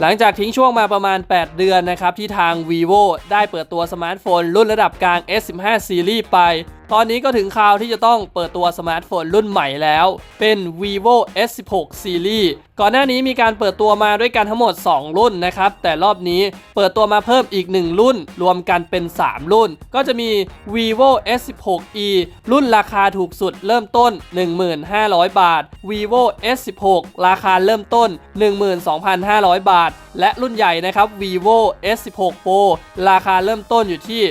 หลังจากทิ้งช่วงมาประมาณ 8 เดือนนะครับที่ทาง vivo ได้เปิดตัวสมาร์ทโฟนรุ่นระดับกลาง S15 Series ไป ตอนนี้ก็ถึงคราวที่จะต้องเปิดตัวสมาร์ทโฟนรุ่นใหม่แล้ว เป็น vivo S16 Series ก่อนหน้านี้มีการเปิดตัวมาด้วยกันทั้งหมด 2 รุ่นนะครับ แต่รอบนี้เปิดตัวมาเพิ่มอีก 1 รุ่น รวมกันเป็น 3 รุ่น ก็จะมี vivo S16e รุ่นราคาถูกสุดเริ่มต้น 1500 บาท vivo S16 ราคาเริ่มต้น 12,500 บาท และรุ่นใหญ่นะครับ vivo S16 Pro ราคาเริ่มต้นอยู่ที่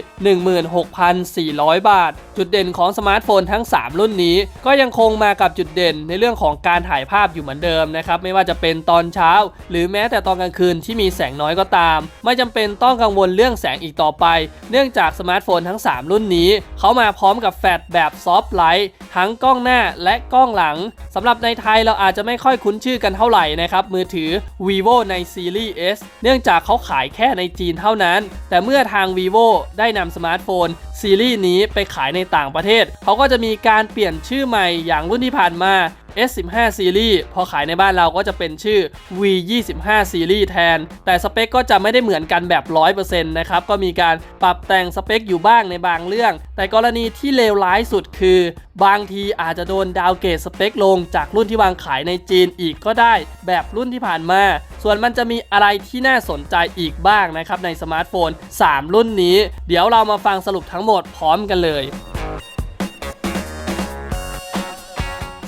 16,400 บาท จุดเด่นของสมาร์ทโฟนทั้ง 3 รุ่นนี้ ก็ยังคงมากับจุดเด่นในเรื่องของการถ่ายภาพอยู่เหมือนเดิมนะครับไม่ว่าจะเป็นตอนเช้า หรือแม้แต่ตอนกลางคืนที่มีแสงน้อยก็ตาม ไม่จำเป็นต้องกังวลเรื่องแสงอีกต่อไป เนื่องจากสมาร์ทโฟนทั้ง 3 รุ่นนี้ เขามาพร้อมกับแฟลชแบบซอฟต์ไลท์ทั้งกล้องหน้าและกล้องหลังสำหรับในไทยเราอาจจะไม่ค่อยคุ้นชื่อกันเท่าไหร่นะครับมือถือ vivo ในซีรีส์ S เนื่องจากเขาขายแค่ในจีนเท่านั้น แต่เมื่อทาง vivo ได้นำสมาร์ทโฟน ซีรีส์นี้ไปขายในต่างประเทศ เขาก็จะมีการเปลี่ยนชื่อใหม่อย่างรุ่นที่ผ่านมา S15 ซีรีส์พอขายในบ้านเราก็จะเป็นชื่อ V25 ซีรีส์แทน แต่สเปคก็จะไม่ได้เหมือนกันแบบ 100%นะครับ ก็มีการปรับแต่งสเปคอยู่บ้างในบางเรื่อง แต่กรณีที่เลวร้ายสุดคือบางทีอาจจะโดนดาวเกรดสเปคลงจากรุ่นที่วางขายในจีนอีกก็ได้แบบรุ่นที่ผ่านมา ส่วนมันจะมีอะไรที่น่าสนใจอีกบ้างนะครับในสมาร์ทโฟน 3 รุ่นนี้ เดี๋ยวเรามาฟังสรุปทั้งหมดพร้อมกันเลย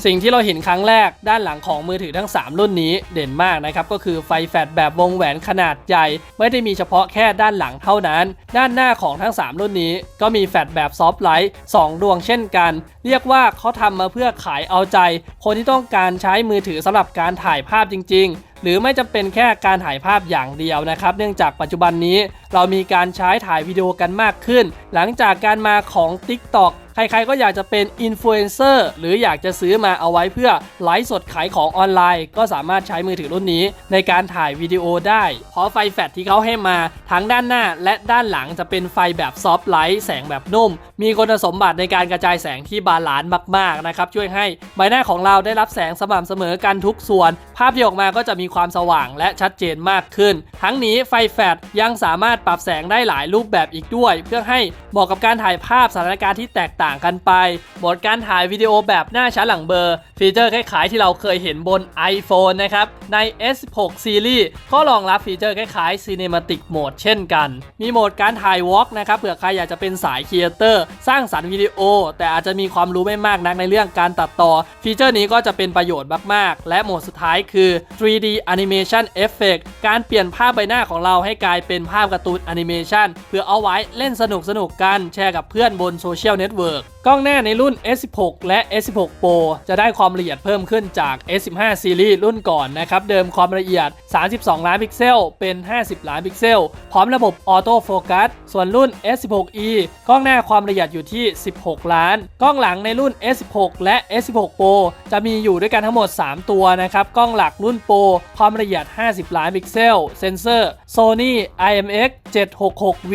สิ่งที่เราเห็นครั้งแรกด้านหลังของมือถือทั้ง 3 รุ่นนี้เด่นมากนะครับก็คือไฟแฟลชแบบวงแหวนขนาดใหญ่ ไม่ได้มีเฉพาะแค่ด้านหลังเท่านั้น ด้านหน้าของทั้ง 3 รุ่นนี้ ก็มีแฟลชแบบซอฟต์ไลท์2ดวงเช่นกัน เรียกว่าเขาทำมาเพื่อขายเอาใจ คนที่ต้องการใช้มือถือสำหรับการถ่ายภาพจริง ๆหรือไม่จำเป็นแค่การถ่ายภาพอย่างเดียวนะครับ เนื่องจากปัจจุบันนี้เรามีการใช้ถ่ายวิดีโอกันมากขึ้น หลังจากการมาของ TikTok ใครๆก็อยากจะเป็นอินฟลูเอนเซอร์หรืออยากจะซื้อมาเอาไว้เพื่อไลฟ์สดขายของออนไลน์ ก็สามารถใช้มือถือรุ่นนี้ ในการถ่ายวิดีโอได้เพราะไฟแฟลชที่เขาให้มาทั้งด้านหน้าและด้านหลังจะเป็นไฟแบบซอฟต์ไลท์แสงแบบนุ่ม มีคุณสมบัติในการกระจายแสงที่บาลานซ์มากๆนะครับช่วยให้ใบหน้าของเราได้รับแสงสม่ำเสมอกันทุกส่วน ภาพที่ออกมาก็จะมีความสว่างและชัดเจนมากขึ้น ทั้งนี้ไฟแฟลชยังสามารถปรับแสงได้หลายรูปแบบอีกด้วย เพื่อให้เหมาะกับการถ่ายภาพสถานการณ์ที่แตกต่างกันไปโหมดการถ่ายวิดีโอแบบหน้าชั้นหลังเบอร์ ฟีเจอร์คล้ายๆที่เราเคยเห็นบน iPhone นะครับ ใน S6 Series ก็รองรับฟีเจอร์คล้ายๆ Cinematic Mode เช่นกัน มีโหมดการถ่ายวอล์กนะครับเผื่อใครอยากจะเป็นสายครีเอเตอร์สร้างสรรค์วิดีโอ แต่อาจจะมีความรู้ไม่มากนักในเรื่องการตัดต่อ ฟีเจอร์นี้ก็จะเป็นประโยชน์มากๆ และโหมดสุดท้ายคือ 3D Animation Effect การเปลี่ยนภาพใบหน้าของเราให้กลายเป็นภาพการ์ตูนแอนิเมชันเพื่อเอาไว้เล่นสนุกๆกันแชร์กับเพื่อนบนโซเชียลเน็ตเวิร์กกล้องหน้าในรุ่น S16 และ S16 Pro จะได้ความละเอียดเพิ่มขึ้นจาก S15 Series รุ่นก่อนนะครับ เดิมความละเอียด 32 ล้านพิกเซล เป็น 50 ล้านพิกเซล พร้อมระบบออโต้โฟกัส ส่วนรุ่น S16e กล้องหน้าความละเอียดอยู่ที่ 16 ล้าน กล้องหลังในรุ่น S16 และ S16 Pro จะมีอยู่ด้วยกันทั้งหมด 3 ตัวนะครับ กล้องหลักรุ่น Pro ความละเอียด 50 ล้านพิกเซล เซนเซอร์ Sony IMX 766V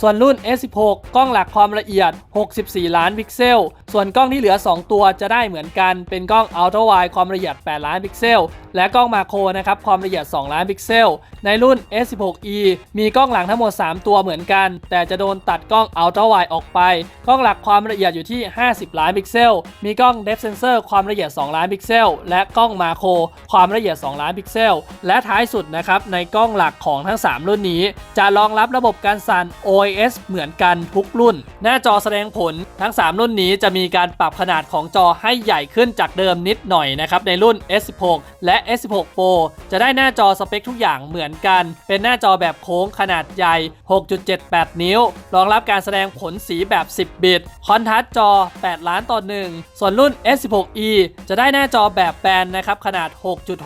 ส่วนรุ่น S16 กล้องหลักความละเอียด 64ล้านพิกเซล ส่วนกล้องที่เหลือ 2 ตัวจะได้เหมือนกัน เป็นกล้อง Ultra Wide ความละเอียด 8 ล้านพิกเซล และกล้องมาโครนะครับความละเอียด 2 ล้านพิกเซล ในรุ่น S16e มีกล้องหลังทั้งหมด 3 ตัวเหมือนกัน แต่จะโดนตัดกล้อง Ultra Wide ออกไป กล้องหลักความละเอียดอยู่ที่ 50 ล้านพิกเซล มีกล้อง Depth Sensor ความละเอียด 2 ล้านพิกเซล และกล้องมาโครความละเอียด 2 ล้านพิกเซล และท้ายสุดนะครับในกล้องหลักของทั้ง 3 รุ่นนี้ จะรองรับระบบการสั่น OIS เหมือนกันทุกรุ่น หน้าจอแสดงผลทั้ง 3 รุ่นนี้จะมีการปรับขนาดของจอให้ใหญ่ขึ้นจากเดิมนิดหน่อยนะครับในรุ่น S16 และ S16 Pro จะได้หน้าจอสเปคทุกอย่างเหมือนกัน เป็นหน้าจอแบบโค้งขนาดใหญ่ 6.78 นิ้ว รองรับการแสดงผลสีแบบ 10 บิต คอนทราสต์จอ 8 ล้านต่อ 1 ส่วนรุ่น S16e จะได้หน้าจอแบบแบนนะครับขนาด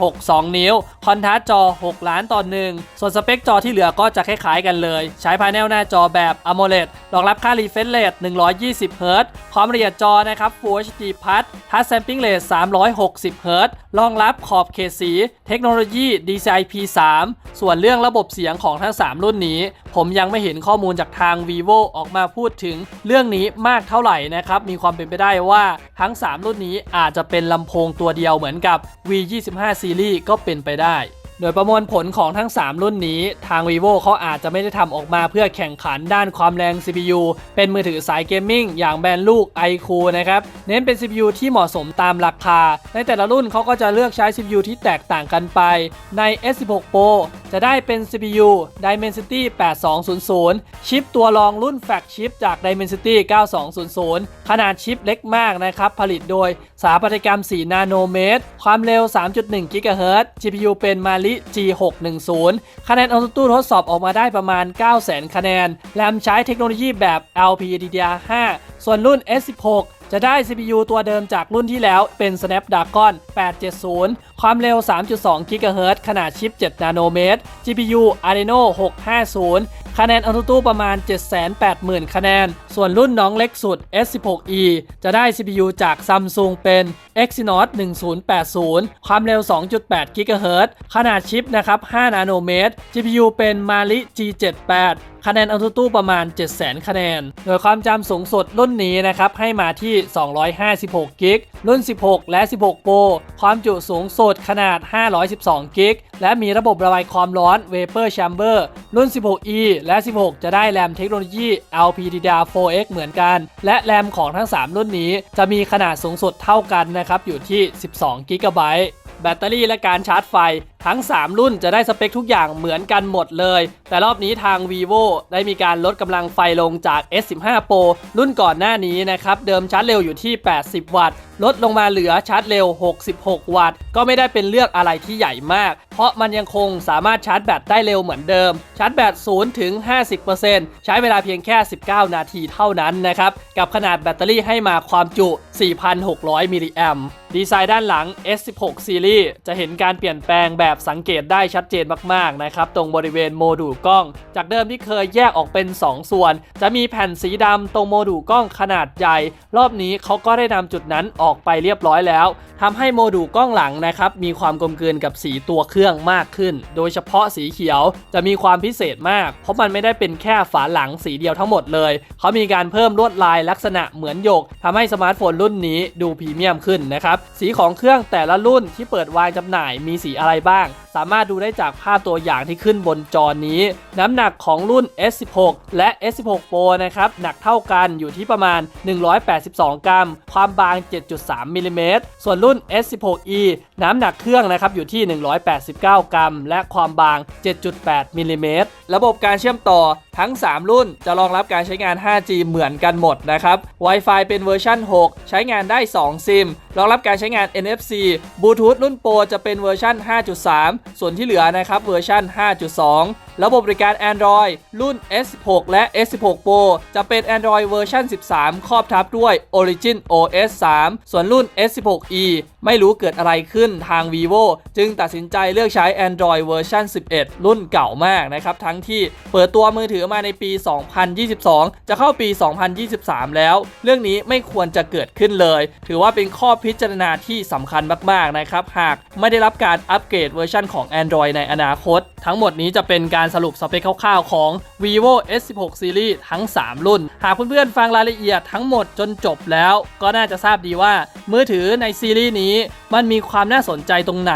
6.62 นิ้ว คอนทราสต์จอ 6 ล้านต่อ 1 ส่วนสเปคจอที่เหลือก็จะคล้ายๆกันเลย ใช้พาเนลหน้าจอแบบ AMOLED รองรับค่า refresh rate 120 Hz ความละเอียดจอนะครับ Full HD Plus Touch Sampling Rate 360 Hz รองรับขอบเขตสี เทคโนโลยี DCI P3 ส่วนเรื่องระบบเสียงของทั้ง 3 รุ่นนี้ ผมยังไม่เห็นข้อมูลจากทาง vivo ออกมาพูดถึงเรื่องนี้มากเท่าไหร่นะครับ มีความเป็นไปได้ว่าทั้ง 3 รุ่นนี้อาจจะเป็นลำโพงตัวเดียวเหมือนกับ V25 Series ก็เป็นไปได้ โดยประมวลผลของทั้ง 3 รุ่นนี้ ทาง vivo เขาอาจจะไม่ได้ทำออกมาเพื่อแข่งขันด้านความแรง CPU เป็นมือถือสายเกมมิ่งอย่างแบรนด์ลูก iQOO นะครับ เน้นเป็น CPU ที่เหมาะสมตามราคา ในแต่ละรุ่นเขาก็จะเลือกใช้ CPU ที่แตกต่างกันไป ใน S16 Pro จะได้เป็น CPU Dimensity 8200 ชิปตัวรองรุ่นแฟกชิปจาก Dimensity 9200 ขนาดชิปเล็กมากนะครับ ผลิตโดยสถาปัตยกรรม 4 นาโนเมตร ความเร็ว 3.1 GHz GPU เป็น Mali G610 คะแนนออโต้ทดสอบออกมาได้ประมาณ 900,000 คะแนน แรมใช้เทคโนโลยีแบบ LPDDR5 ส่วนรุ่น S16 จะได้ CPU ตัวเดิมจากรุ่นที่แล้วเป็น Snapdragon 870 ความเร็ว 3.2 GHz ขนาดชิป 7 นาโนเมตร GPU Adreno 650 คะแนนอ t ู t ประมาณ 780,000 คะแนน ส่วนรุ่นน้องเล็กสุด S16e จะได้ CPU จาก Samsung เป็น Exynos 1080 ความเร็ว 2.8 GHz ขนาดชิปนะครับ 5 นาโนเมตร GPU เป็น Mali G78 คะแนนอัลตูประมาณ 700,000 คะแนน โดยความจำสูงสุดรุ่นนี้นะครับให้มาที่ 256 กิก รุ่น 16 และ 16 Pro ความจุสูงสุดขนาด 512 กิก และมีระบบระบายความร้อน Vapor Chamber รุ่น 16e และ 16 จะได้แรมเทคโนโลยี LPDDR4X เหมือนกัน และแรมของทั้ง 3 รุ่นนี้ จะมีขนาดสูงสุดเท่ากันนะครับ อยู่ที่ 12กิกะไบต์แบตเตอรี่และการชาร์จไฟทั้ง 3 รุ่นจะได้สเปคทุกอย่างเหมือนกันหมดเลย แต่รอบนี้ทาง vivo ได้มีการลดกำลังไฟลงจาก S15 Pro รุ่นก่อนหน้านี้นะครับ เดิมชาร์จเร็วอยู่ที่ 80 วัตต์ ลดลงมาเหลือชาร์จเร็ว 66 วัตต์ ก็ไม่ได้เป็นเลือกอะไรที่ใหญ่มาก เพราะมันยังคงสามารถชาร์จแบตได้เร็วเหมือนเดิม ชาร์จแบต0ถึง 50%ใช้เวลาเพียงแค่ 19 นาทีเท่านั้นนะครับ กับขนาดแบตเตอรี่ให้มาความจุ 4,600 มิลลิแอมดีไซน์ด้านหลัง S16 ซีรีส์จะเห็นการเปลี่ยนแปลงแบบสังเกตได้ชัดเจนมากๆนะครับตรงบริเวณโมดูลกล้อง จากเดิมที่เคยแยกออกเป็น 2 ส่วน จะมีแผ่นสีดำตรงโมดูลกล้องขนาดใหญ่ รอบนี้เขาก็ได้นำจุดนั้นออกไปเรียบร้อยแล้ว ทำให้โมดูลกล้องหลังนะครับมีความกลมกลืนกับสีตัวเครื่องมากขึ้น โดยเฉพาะสีเขียวจะมีความพิเศษมาก เพราะมันไม่ได้เป็นแค่ฝาหลังสีเดียวทั้งหมดเลย เขามีการเพิ่มลวดลายลักษณะเหมือนหยกทำให้สมาร์ทโฟนรุ่นนี้ดูพรีเมียมขึ้นนะครับ สีของเครื่องแต่ละรุ่นที่เปิดวางจำหน่ายมีสีอะไรบ้างสามารถดูได้จากภาพตัวอย่างที่ขึ้นบนจอนี้ น้ำหนักของรุ่น S16 และ S16 Pro นะครับ หนักเท่ากันอยู่ที่ประมาณ 182 กรัม ความบาง 7.3มิลลิเมตรส่วนรุ่น S16e น้ำหนักเครื่องนะครับอยู่ที่ 189 กรัม และความบาง 7.8มิลลิเมตรระบบการเชื่อมต่อทั้ง 3 รุ่นจะรองรับการใช้งาน 5G เหมือนกันหมดนะครับ Wi-Fi เป็นเวอร์ชัน6 ใช้งานได้ 2 ซิม รองรับการใช้งาน NFC บลูทูธรุ่นโปรจะเป็นเวอร์ชัน5.3ส่วนที่เหลือนะครับเวอร์ชัน5.2 ระบบบริการ Android รุ่น S16 และ S16 Pro จะเป็น Android เวอร์ชัน13 ครอบทับด้วย Origin OS 3 ส่วนรุ่น S16e ไม่รู้เกิดอะไรขึ้นทาง vivo จึงตัดสินใจเลือกใช้ Android เวอร์ชัน11 รุ่นเก่ามากนะครับ ทั้งที่เปิดตัวมือถือมาในปี 2022 จะเข้าปี 2023 แล้ว เรื่องนี้ไม่ควรจะเกิดขึ้นเลย ถือว่าเป็นข้อพิจารณาที่สำคัญมาก ๆ นะครับ หากไม่ได้รับการอัปเกรดเวอร์ชันของ Android ในอนาคต ทั้งหมดนี้จะเป็นการสรุปสเปคคร่าวๆของ vivo S16 Series ทั้ง 3 รุ่น หากเพื่อนๆฟังรายละเอียดทั้งหมดจนจบแล้ว ก็น่าจะทราบดีว่า มือถือในซีรีส์นี้ มันมีความน่าสนใจตรงไหน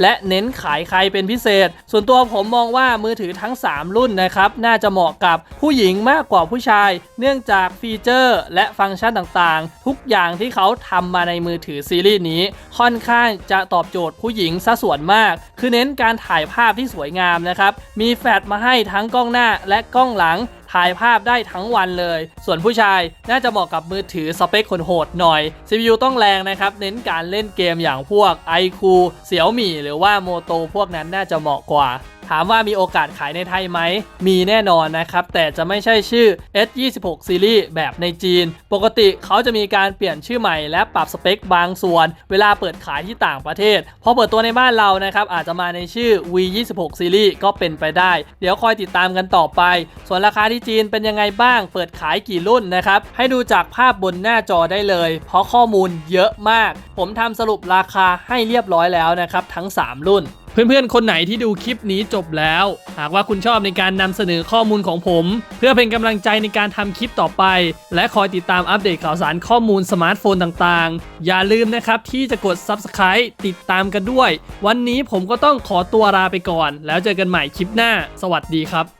และเน้นขายใครเป็นพิเศษ ส่วนตัวผมมองว่ามือถือทั้ง 3 รุ่นนะครับ น่าจะเหมาะกับผู้หญิงมากกว่าผู้ชาย เนื่องจากฟีเจอร์ และฟังก์ชันต่างๆ ทุกอย่างที่เขาทำมาในมือถือซีรีส์นี้ ค่อนข้างจะตอบโจทย์ผู้หญิงซะส่วนมาก คือเน้นการถ่ายภาพที่สวยงามนะครับมีแฟลชมาให้ทั้งกล้องหน้าและกล้องหลังถ่ายภาพได้ทั้งวันเลย ส่วนผู้ชายน่าจะเหมาะกับมือถือสเปคคนโหดหน่อย CPU ต้องแรงนะครับ เน้นการเล่นเกมอย่างพวก iQOO เสี่ยวมี่หรือว่าโมโตพวกนั้นน่าจะเหมาะกว่า ถามว่ามีโอกาสขายในไทยไหม มีแน่นอนนะครับ แต่จะไม่ใช่ชื่อ S26 Series แบบในจีน ปกติเขาจะมีการเปลี่ยนชื่อใหม่และปรับสเปคบางส่วน เวลาเปิดขายที่ต่างประเทศ พอเปิดตัวในบ้านเรานะครับ อาจจะมาในชื่อ V26 Series ก็เป็นไปได้ เดี๋ยวคอยติดตามกันต่อไป ส่วนราคาที่จีนเป็นยังไงบ้าง เปิดขายกี่รุ่นนะครับ ให้ดูจากภาพบนหน้าจอได้เลย เพราะข้อมูลเยอะมาก ผมทำสรุปราคาให้เรียบร้อยแล้วนะครับ ทั้ง 3 รุ่น เพื่อนๆ คนไหนที่ดูคลิปนี้จบแล้ว หากว่าคุณชอบในการนำเสนอข้อมูลของผม เพื่อเป็นกำลังใจในการทำคลิปต่อไป และคอยติดตามอัปเดตข่าวสารข้อมูลสมาร์ทโฟนต่างๆ อย่าลืมนะครับที่จะกด Subscribe ติดตามกันด้วย วันนี้ผมก็ต้องขอตัวลาไปก่อน แล้วเจอกันใหม่คลิปหน้า สวัสดีครับ